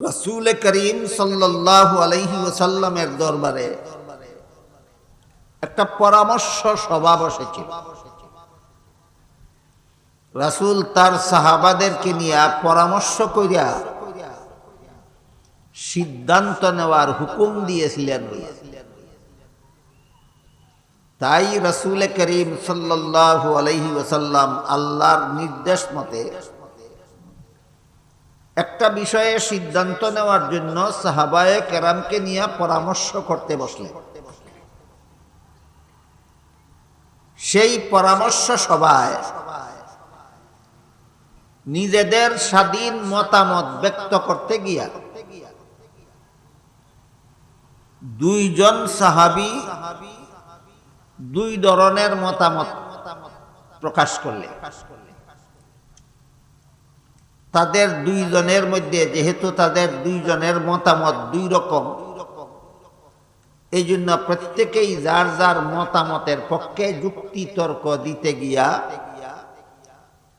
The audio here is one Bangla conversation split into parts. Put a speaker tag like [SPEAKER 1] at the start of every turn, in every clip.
[SPEAKER 1] রসুল করিম সাল্লাহ আলহি ওসাল্লামের দরবারে একটা পরামর্শ সভা বসেছিল রাসুল তার সাহাবাদেরকে নিয়ে পরামর্শ করিয়া সিদ্ধান্ত নেওয়ার হুকুম দিয়েছিলেন। তাই রসুল করিম সাল্লাহ আলহি ওসাল্লাম আল্লাহর নির্দেশ মতে একটা বিষয়ে সিদ্ধান্ত নেওয়ার জন্য সাহাবায়ে কেরামকে নিয়ে পরামর্শ করতে বসলেন। সেই পরামর্শ সভায় নিজেদের স্বাধীন মতামত ব্যক্ত করতে গিয়া দুইজন সাহাবি দুই ধরনের মতামত প্রকাশ করলেন। তাদের দুইজনের মধ্যে, যেহেতু তাদের দুইজনের মতামত দুই রকম এই জন্য প্রত্যেকেই যার যার মতামতের পক্ষে যুক্তি তর্ক দিতে গিয়া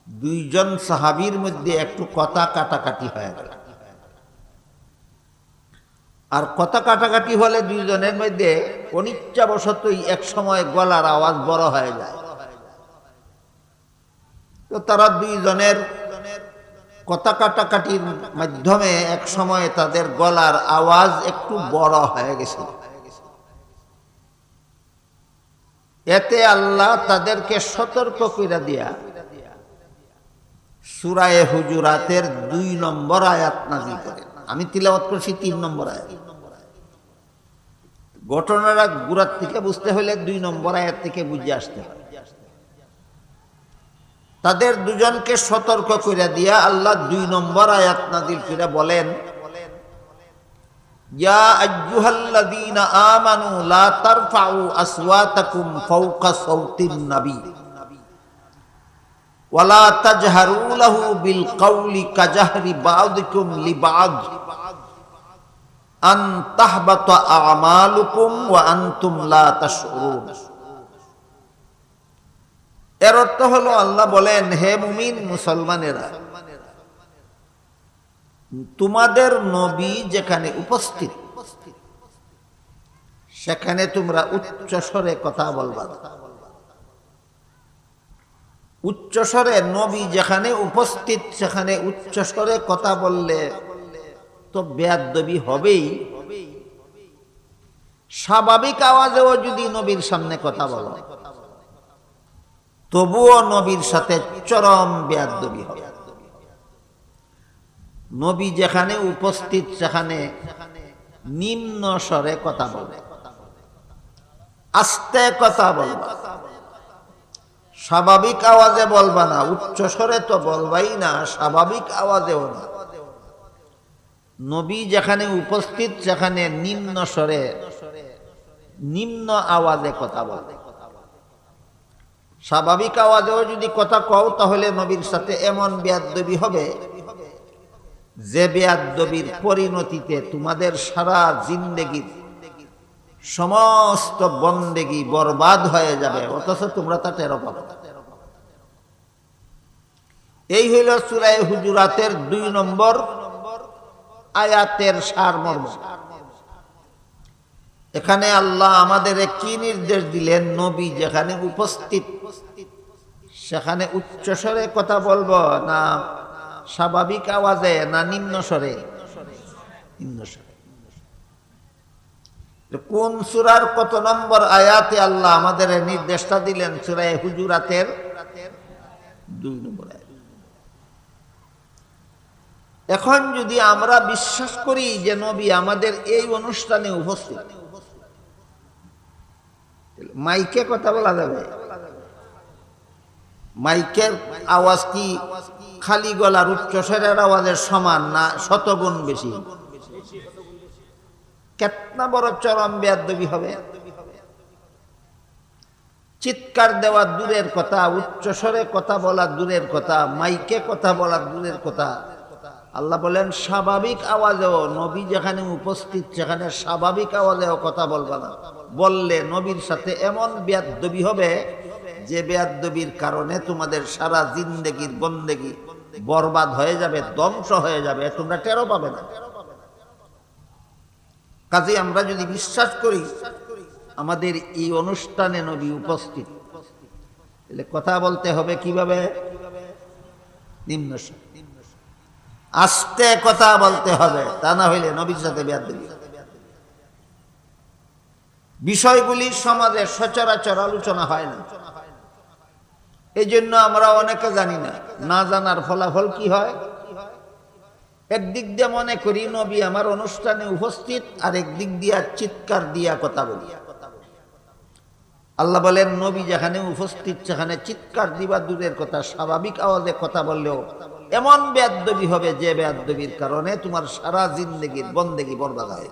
[SPEAKER 1] দুইজন সাহাবির মধ্যে একটু কথা কাটাকাটি হয়ে গেল। আর কথা কাটাকাটি হলে দুইজনের মধ্যে অনিচ্ছাবশতই এক সময় গলার আওয়াজ বড় হয়ে যায়। তো তারা দুইজনের কথা কাটাকাটির মাধ্যমে এক সময় তাদের গলার আওয়াজ একটু বড় হয়ে গেছে এতে আল্লাহ তাদেরকে সতর্ক করে দিয়া সুরায় হুজুরাতের দুই নম্বর আয়াত নাজিল করেন। আমি তিলাবত করছি তিন নম্বর আয়াত। ঘটনাটা গুড়ার থেকে বুঝতে হলে দুই নম্বর আয়াত থেকে বুঝে আসতে হয় তাদের দুজনকে সতর্ক করে দিয়া আল্লাহ দুই নম্বর আয়াত নাদিল করে বলেন, ইয়া আইয়ুহাল্লাযীনা আমানু লা তারফাউ আসওয়াতাকুম ফাওকা সাওতিন নবী ওয়ালা তাজহারু লাহু বিল কওলি কাজাহরি বা'দিকুম লিবা'দ, আন তাহবাতা আমালুকুম ওয়া আনতুম লা তাশউরুন এর অর্থ হলো আল্লাহ বলেন, হে মুমিন মুসলমানেরা, তোমাদের নবী যেখানে উপস্থিত, সেখানে তোমরা উচ্চ স্বরে কথা বলবা। উচ্চ স্বরে নবী যেখানে উপস্থিত, সেখানে উচ্চ স্বরে কথা বললে তো বেয়াদবি হবেই। স্বাভাবিক আওয়াজেও যদি নবীর সামনে কথা বলো। তবুও নবীর সাথে চরম বেয়াদবি হবে। নবী যেখানে উপস্থিত, সেখানে নিম্ন স্বরে কথা বলবে আস্তে কথা বলবা। স্বাভাবিক আওয়াজে বলবা না, উচ্চ স্বরে তো বলবাই না, স্বাভাবিক আওয়াজেও না। নবী যেখানে উপস্থিত, সেখানে নিম্ন স্বরে, নিম্ন আওয়াজে কথা বলবে স্বাভাবিক আওয়াজেও যদি কথা কও, তাহলে নবীর সাথে এমন বেয়াদবি হবে যে বেয়াদবির পরিণতিতে তোমাদের সারা জিন্দেগির সমস্ত বন্দেগি বরবাদ হয়ে যাবে, অথচ তোমরা তা টেরো পাবে এই হইল সুরায় হুজুরাতের দুই নম্বর আয়াতের সারমর্ম। এখানে আল্লাহ আমাদের কি নির্দেশ দিলেন? নবী যেখানে উপস্থিত, সেখানে উচ্চস্বরে কথা বলব, না স্বাভাবিক আওয়াজে, না নিম্ন স্বরে? কোন সুরার কত নম্বর আয়াতে আল্লাহ আমাদের নির্দেশটা দিলেন? সুরায় হুজুরাতের দুই নম্বর এখন যদি আমরা বিশ্বাস করি যে নবী আমাদের এই অনুষ্ঠানে উপস্থিত মাইকে কথা বলা যাবে। মাইকের আওয়াজ কি খালি গলার উচ্চস্বরের আওয়াজের সমান না শতগুণ বেশি? কেতনা বড় চরম বেয়াদবি হবে। চিৎকার দেওয়া দূরের কথা উচ্চস্বরে কথা বলা দূরের কথা, মাইকে কথা বলা দূরের কথা আল্লাহ বলেন, স্বাভাবিক আওয়াজেও নবী যেখানে উপস্থিত, সেখানে স্বাভাবিক আওয়াজেও কথা বলবে না। বললে নবীর সাথে এমন বেয়াদবি হবে যে বেয়াদবির কারণে তোমাদের সারা জিন্দেগির বন্দেগি বরবাদ হয়ে যাবে, ধ্বংস হয়ে যাবে, তোমরা টেরো পাবে না। কাজে আমরা যদি বিশ্বাস করি, আমাদের এই অনুষ্ঠানে নবী উপস্থিত। কথা বলতে হবে কীভাবে? নিম্ন। আস্তে কথা বলতে হবে, তা না হইলে নবীর সাথে বেয়াদ বিষয়গুলি সমাজে সচরাচর আলোচনা হয় না। এই জন্য আমরা অনেকে জানি না না জানার ফলাফল কি হয়। একদিক দিয়ে মনে করি নবী আমার অনুষ্ঠানে উপস্থিত আর একদিক দিয়া চিৎকার দিয়া কথা বলি। আল্লাহ বলেন, নবী যেখানে উপস্থিত, সেখানে চিৎকার দিবা দূরের কথা, স্বাভাবিক আওয়াজে কথা বললেও এমন বেয়াদ্দবি হবে যে বেয়াদ্দবির কারণে তোমার সারা জিন্দগির বন্দেগি বরবাদ হয়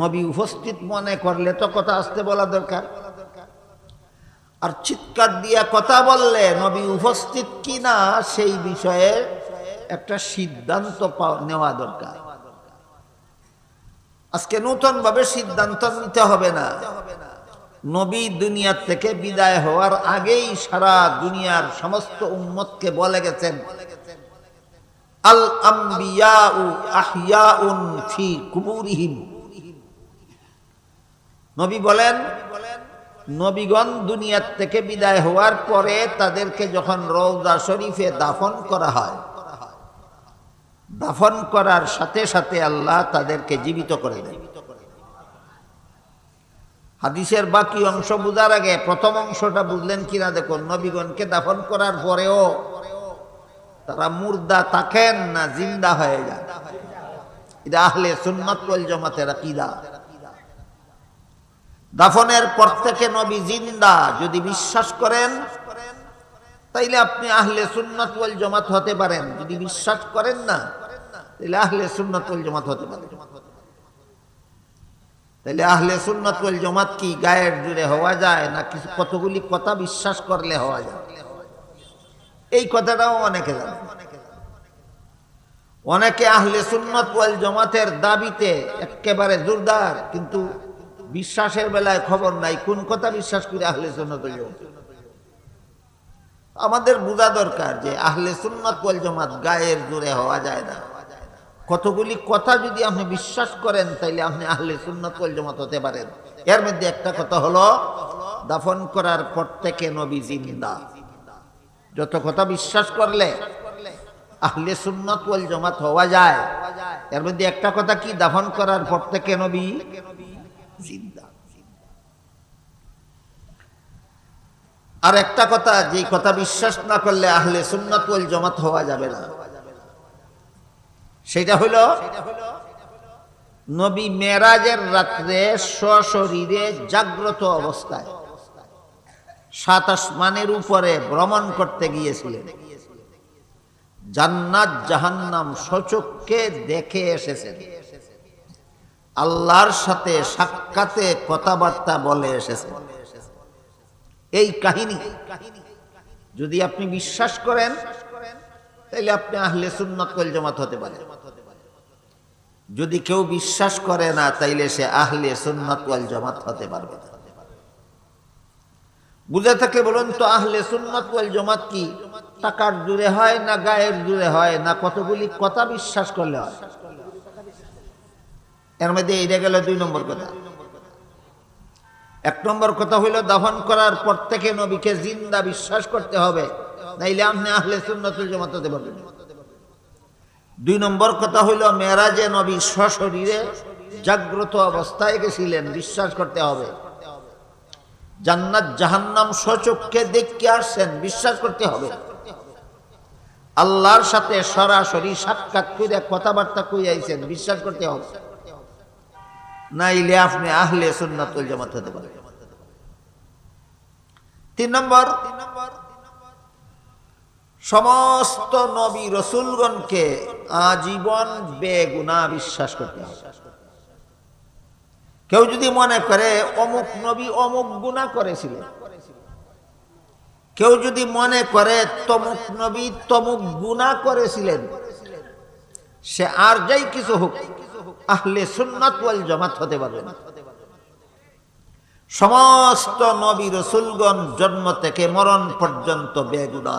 [SPEAKER 1] নবী উপস্থিত মনে করলে তো কথা আসতে বলা দরকার। আর চিৎকার দিয়া কথা বললে নবী উপস্থিত কিনা সেই বিষয়ে একটা সিদ্ধান্ত নেওয়া দরকার। আজকে নতুন ভাবে সিদ্ধান্ত নিতে হবে না। নবী দুনিয়া থেকে বিদায় হওয়ার আগেই সারা দুনিয়ার সমস্ত উম্মতকে বলে গেছেন, আল আম্বিয়াউ আহিয়াউন ফি কুবুরিহিম। নবী বলেন, নবীগণ দুনিয়ার থেকে বিদায় হওয়ার পরে তাদেরকে যখন রৌদা শরীফে দাফন করা হয়, দাফন করার সাথে সাথে আল্লাহ তাদেরকে জীবিত করে দেন। হাদিসের বাকি অংশ বুঝার আগে প্রথম অংশটা বুঝলেন কিনা দেখুন। নবীগণকে দাফন করার পরেও তারা মুর্দা থাকেন না, জিন্দা হয়ে যায় এটা আহলে সুন্নত ওয়াল জামাতের দাফনের পর থেকে নবী জিন্দা, যদি বিশ্বাস করেন, তাইলে আপনি আহলে সুন্নত ওয়াল জামাত হতে পারেন। যদি বিশ্বাস করেন না তাহলে আহলে সুন্নত ওয়াল জামাত হতে পারেন। তাহলে আহলে সুন্নত ওয়াল জামাত কি গায়ের জুড়ে হওয়া যায় না কিছু কতগুলি কথা বিশ্বাস করলে হওয়া যায়? এই কথাটাও অনেকে জানে। অনেকে আহলে সুন্নত ওয়াল জামাতের দাবিতে একেবারে জোরদার, কিন্তু বিশ্বাসের বেলায় খবর নাই কোন কথা বিশ্বাস করে আহলে সুন্নত আমাদের বোঝা দরকার যে আহলে সুন্নত ওয়াল জামাত গায়ের জোরে হওয়া যায় না। কতগুলি কথা যদি আপনি বিশ্বাস করেন, তাইলে আপনি আহলে সুন্নত ওয়াল জামাত হতে পারেন। এর মধ্যে একটা কথা হলো, দাফন করার পর থেকে নবী জিন্দা। যত কথা বিশ্বাস করলে, আহলে সুন্নত ওয়াল জামাত হওয়া যায়। এর মধ্যে একটা কথা কি, দাফন করার পর থেকে নবী জিন্দা। আর একটা কথা, যে কথা বিশ্বাস না করলে আহলে সুন্নত ওয়াল জামাত হওয়া যাবে না। সেটা হলো নবী মেরাজের রাত্রে সশরীরে জাগ্রত অবস্থায় সাত আসমানের উপরে ভ্রমণ করতে গিয়েছিলেন। জান্নাত জাহান্নাম সচক্ষে দেখে এসেছেন। আল্লাহর সাথে সাক্ষাতে কথাবার্তা বলে এসেছেন। এই কাহিনী যদি আপনি বিশ্বাস করেন, তাহলে আপনি আহলে সুন্নত ওয়াল জামাত হতে পারেন। যদি কেউ বিশ্বাস করে না, তাইলে সে আহলে সুন্নত ওয়াল জামাত হতে পারবে না। বুঝে থাকে বলুন তো, আহলে সুন্নত ওয়াল জামাত কি? টাকার জুড়ে হয় না গায়ের জুড়ে হয়? না কতগুলি কথা বিশ্বাস করলে হয়? এর মধ্যে এটা গেল দুই নম্বর কথা। এক নম্বর কথা হইল, দাফন করার পর থেকে নবীকে জিন্দা বিশ্বাস করতে হবে। নাইলে আপনি আহলে সুন্নতুল জামাত হতে পারবেন না। দুই নম্বর কথা হইল মেরাজে নবী সশরীরে জাগ্রত অবস্থায় গেছিলেন, বিশ্বাস করতে হবে। জান্নাত জাহান্নাম সচক্ষে দেখতে আসছেন, বিশ্বাস করতে হবে। আল্লাহর সাথে সরাসরি সাক্ষাৎ করে কথাবার্তা কই আইছেন, বিশ্বাস করতে হবে। নাইলে আপনি আহলে সুন্নাতুল জামাত হতে পারেন। তিন নম্বর সমস্ত নবী রসুলগণকে আজীবন বেগুনা বিশ্বাস করতে হবে। কেউ যদি মনে করে অমুক নবী অমুক গুণা করেছিলেন, কেউ যদি মনে করে তমুক নবী তমুক গুণা করেছিলেন, সে আর যাই কিছু হোক, আহলে সুন্নাত ওয়াল জামাত হতে পারবে না। সমস্ত নবী রসুলগণ জন্ম থেকে মরণ পর্যন্ত বেগুনা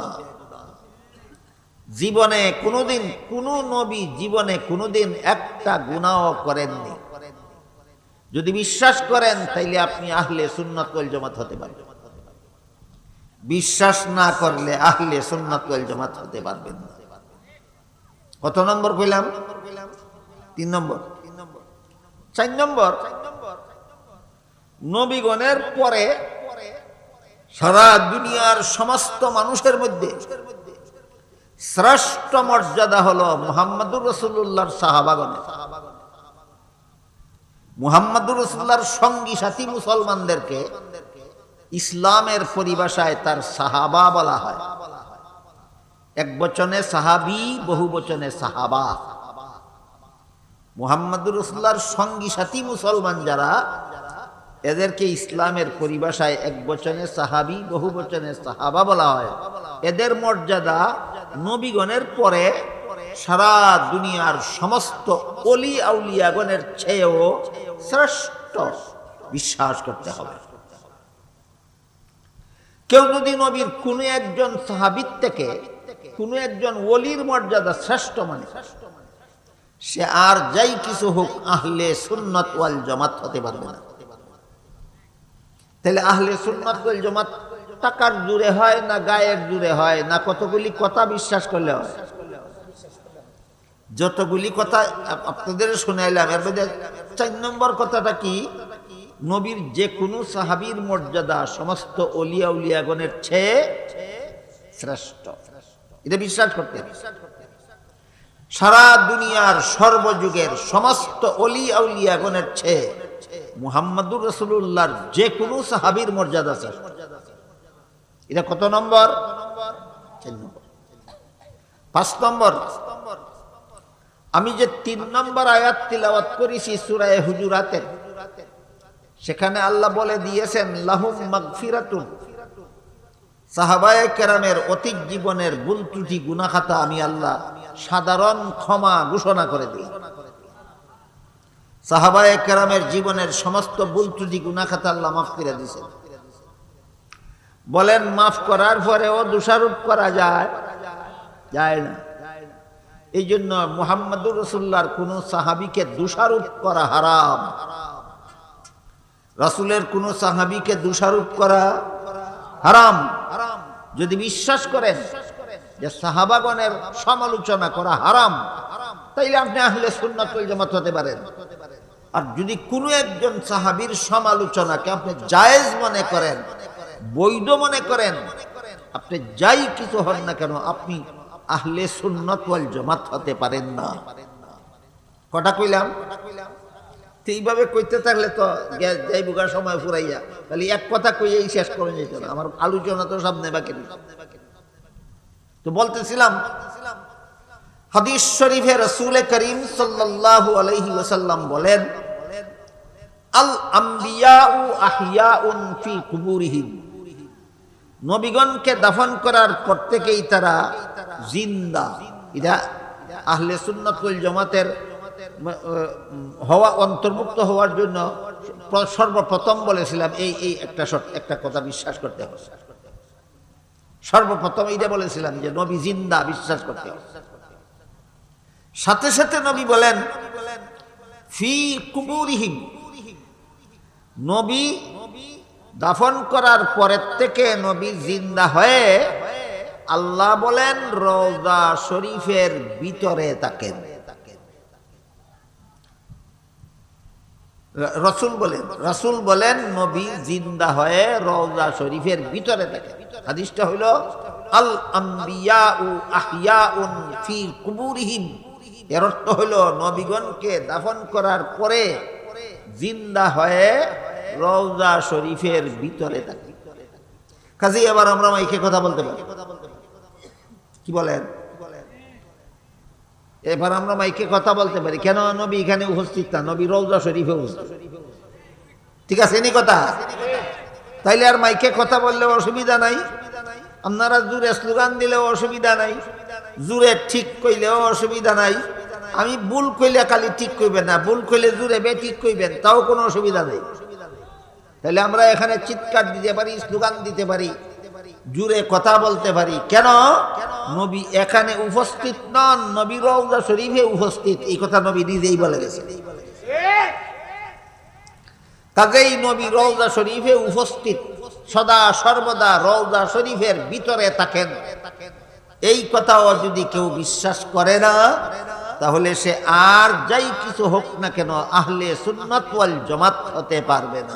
[SPEAKER 1] জীবনে কোনোদিন, কোনো নবী জীবনে কোনোদিন একটা গুণাও করেননি। যদি বিশ্বাস করেন, তাইলে আপনি আহলে সুন্নত ওয়াল জামাত হতে পারবেন। বিশ্বাস না করলে আহলে সুন্নত ওয়াল জামাত হতে পারবেন কত নম্বর কইলাম? তিন নম্বর। চার নম্বর। নবীগণের পরে সারা দুনিয়ার সমস্ত মানুষের মধ্যে শ্রেষ্ঠ মর্যাদা হলো মুহাম্মদুর রসুল্লাহর সাহাবাগণের মুহাম্মদুর রসুল্লাহর সঙ্গী সাথী মুসলমানদেরকে ইসলামের পরিভাষায় তার সাহাবা বলা হয়। এক বচনে সাহাবি, বহু বচনে সাহাবা। মুহাম্মদুর রসুল্লাহর সঙ্গী সাথী মুসলমান যারা এদেরকে ইসলামের পরিভাষায় এক বচনে সাহাবি, বহু বচনে সাহাবা বলা হয়। এদের মর্যাদা নবীগণের পরে সারা দুনিয়ার সমস্ত অলি আউলিয়াগণের চেয়েও শ্রেষ্ঠ বিশ্বাস করতে হবে। কেউ যদি নবীর কোনো একজন সাহাবির থেকে কোনো একজন ওলির মর্যাদা শ্রেষ্ঠ মানে সে আর যাই কিছু হোক আহলে সুন্নত ওয়াল জামাত হতে পারবে না। তাহলে আহলে সুন্নত ওয়াল জামাত টাকার জুড়ে হয় না গায়ের জুড়ে হয়? না কতগুলি কথা বিশ্বাস করলে হয়? যতগুলি কথা আপনাদের শুনাইলাম চার নম্বর কথাটা কি? নবীর যে কোনো সাহাবীর মর্যাদা সমস্ত অলিয়া উলিয়াগণের চেয়ে শ্রেষ্ঠ। এটা বিশ্বাস করতে সারা দুনিয়ার সর্বযুগের সমস্ত অলি আউলিয়াগণের চেয়ে মুহাম্মদুর রসুল্লাহর যে কোনো সাহাবীর মর্যাদা শ্রেষ্ঠ এটা কত নম্বর? পাঁচ নম্বর। আমি যে তিন নম্বর আয়াত তিলাওয়াত করেছি সুরায় হুজুরাতের, সেখানে আল্লাহ বলে দিয়েছেন, লাহুম মাগফিরাতুন। সাহাবায়ে কেরামের অতীত জীবনের ভুল ত্রুটি গুনাখাতা আমি আল্লাহ সাধারণ ক্ষমা ঘোষণা করে দিই। সাহাবায়ে কেরামের জীবনের সমস্ত ভুল ত্রুটি গুনাখাতা আল্লাহ মাফ করে দিয়েছেন। বলেন, মাফ করার পরেও দোষারোপ করা যায়? যায় না। এই জন্য মুহাম্মদুর রসুল্লাহর কোন সাহাবিকে দোষারোপ করা হারাম। রাসুলের কোন সাহাবিকে দোষারোপ করা হারাম। যদি বিশ্বাস করেন যে সাহাবাগণের সমালোচনা করা হারাম, তাইলে আপনি আহলে সুন্নাতুল জামাত হতে পারেন। আর যদি কোনো একজন সাহাবীর সমালোচনাকে আপনি জায়েজ মনে করেন, বৈধ মনে করেন, আপনি যাই কিছু হন না কেন, আপনি আহলে সুন্নত ওয়াল জামাত হতে পারেন না। কটা কইলাম? তো এইভাবে কইতে থাকলে তো গ্যাস যাইবুগার সময় ফুরাইয়া। তাহলে এক কথা কইয়েই শেষ করে যেত না আমার আলোচনা তো সামনে বাকি। তো বলতেছিলাম, হাদিস শরীফে রসুল করিম সাল্লাল্লাহু আলাইহি ওয়াসাল্লাম বলেন আল আম্বিয়াউ আহিয়াউন ফি কুবুরিহিম। নবীগণকে দাফন করার পর থেকেই তারা জিন্দা। এটা আহলে সুন্নাতুল জামাতের হওয়া, অন্তর্ভুক্ত হওয়ার জন্য সর্বপ্রথম বলেছিলাম, এই এই একটা একটা কথা বিশ্বাস করতে হবে। সর্বপ্রথম এইটা বলেছিলাম যে নবী জিন্দা, বিশ্বাস করতে হবে। সাথে সাথে নবী বলেন, ফি কুবুরিহিম নবী দাফন করার পরের থেকে নবী জিন্দা হয়ে আল্লাহ বলেন, রওজা শরীফের ভিতরে থাকেন। রসুল বলেন রসুল বলেন, নবী জিন্দা হয়ে রওজা শরীফের ভিতরে থাকে হাদিসটা হইল, আল আম্বিয়া উ আহিয়াউন ফি কুবুরিহিম। এর অর্থ হইল, নবীগণকে দাফন করার পরে জিন্দা হয়ে রওজা শরীফের ভিতরে থাকে। কাজে এবার আমরা মাইকে কথা বলতে পারি। কি বলেন? এবার আমরা মাইকে কথা বলতে পারি। কেন নবী এখানে উপস্থিত না? নবী রৌজা শরীফে উপস্থিত। ঠিক আছে নি কথা। তাইলে আর মাইকে কথা বললে অসুবিধা নাই। আপনারা জুড়ে স্লোগান দিলেও অসুবিধা নাই। জুড়ে ঠিক কইলেও অসুবিধা নাই। আমি ভুল কইলে খালি ঠিক কইবেন না। ভুল কইলে জুড়ে বে ঠিক কইবেন, তাও কোনো অসুবিধা নেই। তাহলে আমরা এখানে চিৎকার দিতে পারি, স্লোগান দিতে পারি, জুড়ে কথা বলতে পারি। কেন? নবী এখানে উপস্থিত নন, নবী রওজা শরীফে উপস্থিত। এই কথা নবী নিজেই বলে গেছে কাজেই নবী রওজা শরীফে উপস্থিত, সদা সর্বদা রওজা শরীফের ভিতরে থাকেন। এই কথাও যদি কেউ বিশ্বাস করে না, তাহলে সে আর যাই কিছু হোক না কেন, আহলে সুন্নাত জামাত হতে পারবে না।